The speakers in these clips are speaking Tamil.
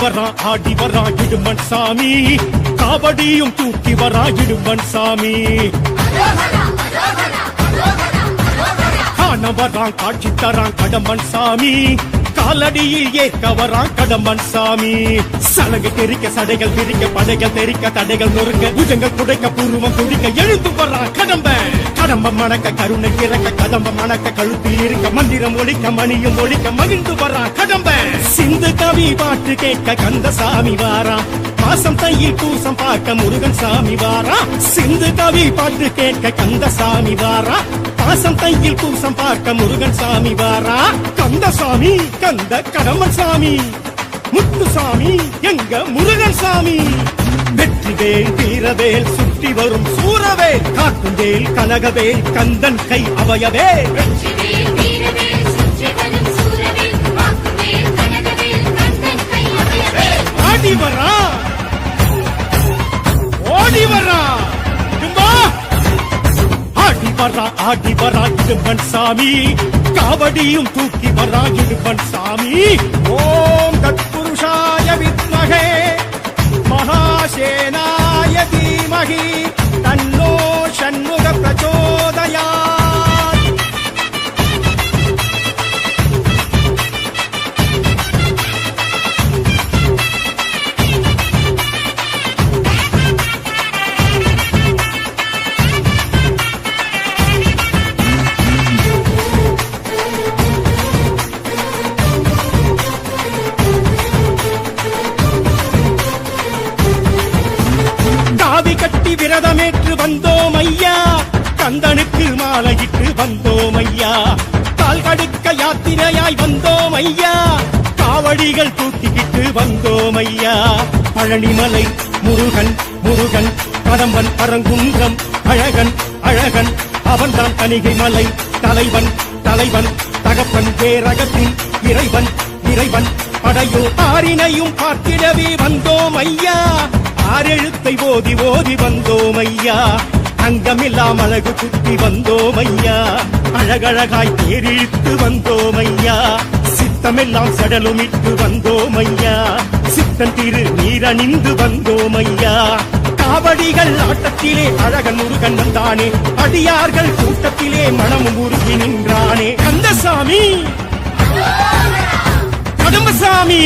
வரான் ஆடி வரான் இடுமன் சாமி. காபடியும் தூக்கி வரான் இடுமன் சாமி. காண வரான் காட்சி தரான் கடமன் சாமி. காலடியில் ஏற்க வரான் கடம்பன் சாமி. சலகை தெரிக்க சடைகள் பிரிக்க படைகள் தெரிக்க தடைகள் நொறுக்க புஜங்கள் குடைக்க பூர்வம் துடிக்க எழுந்து வர்றான் கடம்பன். கடம்ப மணக்க கருணை இறக்க கதம்ப மணக்க கழுத்தில் இருக்க மந்திரம் ஒழிக்க மணியும் ஒழிக்க மகிழ்ந்து வர்றான் கடம்பன். சிந்து கவி பாட்டு கேட்க கந்த சாமி வாரான் பாசம் தையில் பூசம் பார்க்க முருகன் சாமி வாரா. சிந்து கவி பாட்டு கேட்க கந்த சாமி வாரா. பாசம் தையில் பூசம் பார்க்க முருகன் சாமி வாரா. கந்த சாமி கந்த கடம்பன் சாமி. முத்துசாமி எங்க முருகன் சாமி. வெற்றிவேல் வீரவேல் சுற்றி வரும் சூரவேல். காட்டுவேல் கனகவேல் கந்தன் கை அவயவேல். ஆடி வரா இடும்பன் சாமி காவடியும் தூக்கி வரா இடும்பன் சாமி ஓம் தத்புருஷாய வித்மகே மகாசேனாய தீமகி வந்தோம் ஐயா கால் கடுக்க யாத்திரையாய் வந்தோம் ஐயா காவடிகள் தூக்கிக்கிட்டு வந்தோம் ஐயா பழனிமலை முருகன் முருகன் கடம்பன் பரங்குன்றம் அழகன் அழகன் அவன்தான் தணிகை மலை தலைவன் தலைவன் தகப்பன் பேரகத்தின் இறைவன் இறைவன் படையோ ஆறினையும் பார்த்திடவே வந்தோம் ஐயா ஆறெழுத்தை ஓதி ஓதி வந்தோம் ஐயா அங்கமில்லாம் அழகு குத்தி வந்தோம் ஐயா அழகழகாய் தேரிழித்து வந்தோம் ஐயா சித்தமெல்லாம் சடலுமிட்டு வந்தோம் ஐயா சித்தன் திரு நீரணிந்து வந்தோம் ஐயா காவடிகள் ஆட்டத்திலே அழகன் முருகன் வந்தானே. அடியார்கள் கூட்டத்திலே மனமும் உருகி நின்றானே. கந்தசாமி! கடம்பசாமி!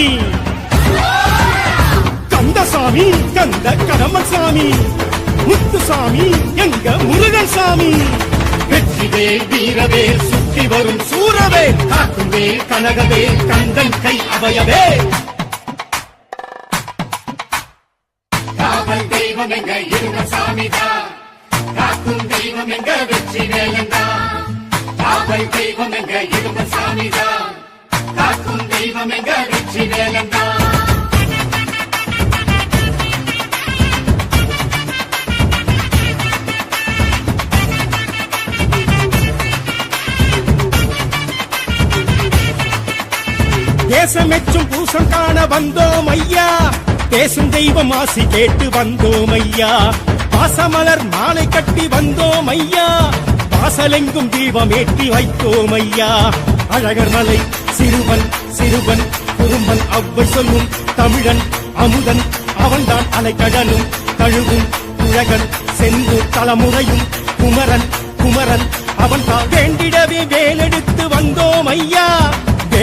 கந்தசாமி! கந்த கடம்பசாமி! முத்துசாமி எங்க முருகன் சாமி வெற்றிவேல் வீரவேல் சுற்றி வரும் சூரவேல் காக்குவேல் கனகவேல் கந்தன் கை அவையவே. காவல் தெய்வம் எங்க இருந்த சாமிதான் காக்கும் தெய்வம் எங்க வெற்றி வேலந்தான் காவல் தெய்வம் எங்க இருந்த சாமிதான் காக்கும் தெய்வம் எங்க வெற்றி வேலந்தான் தேசமெச்சும் பூசம் காண வந்தோம் ஐயா பேசும் தெய்வம் ஆசி கேட்டு வந்தோம் ஐயா பாசமலர் மாலை கட்டி வந்தோம் ஐயா வாசலெங்கும் தீபம் ஏற்றி வைத்தோம் ஐயா அழகர் மலை சிறுவன் சிறுவன் குறும்பன் அவ்வை சொல்லும் தமிழன் அமுதன் அவன்தான் அலைக்கடலும் கழுவும் குழகன் செந்து தலைமுறையும் குமரன் குமரன் அவன் தான் வேண்டிடவே வேலெடுத்து வந்தோம் ஐயா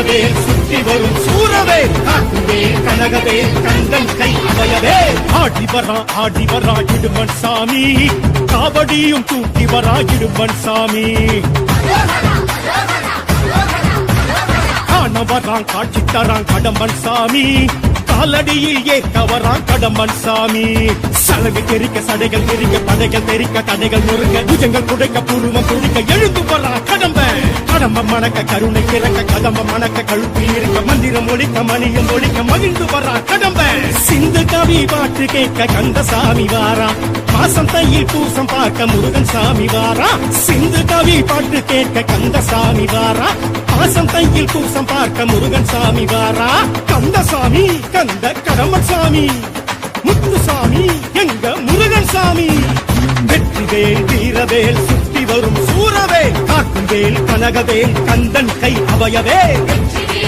வெற்றிவேல் சுற்றி வரும் சூரவேல். காட்டுவேல் கனகவே கந்தன் கை அவையவே. ஆடி வரா ஆடி வரா இடுமன் சாமி. காவடியும் தூக்கி வரா இடுமன் சாமி. காண வரான் காட்சி தரான் கடம்பன் சாமி. காலடியில் ஏற்றவரான் கடம்பன் சாமி. சலகு தெரிக்க சடைகள் தெரிக்க படைகள் தெரிக்க தடைகள் முறுக்க புஜங்கள் புடைக்க பூர்வம் புடிக்க எழுந்து வரா கடம்ப கடம்ப மணக்க கருணை கிறக்க கதம்ப மணக்க கழுத்தில் இருக்க மந்திரம் ஒழிக்க மணியம் ஒழிக்க மகிழ்ந்து வரா கடம்ப சிந்து கவி பாட்டு கேட்க கந்தசாமி வாரா. மாசம் தையில் பூசம் பார்க்க முருகன் சாமி வாரா. சிந்து கவி பாட்டு கேட்க கந்த சாமி வாரா. மாசம் தையில் பூசம் பார்க்க முருகன் சாமி வாரா. கந்த சாமி கந்த கடம்பன் சாமி? முத்துசாமி எங்க முருகன் சாமி? வெற்றிவேல் வீரவேல் சுற்றி வரும் சூரவேல் காக்கும் வேல் கனகவேல் கந்தன் கை அவையவே வெற்றிவேல்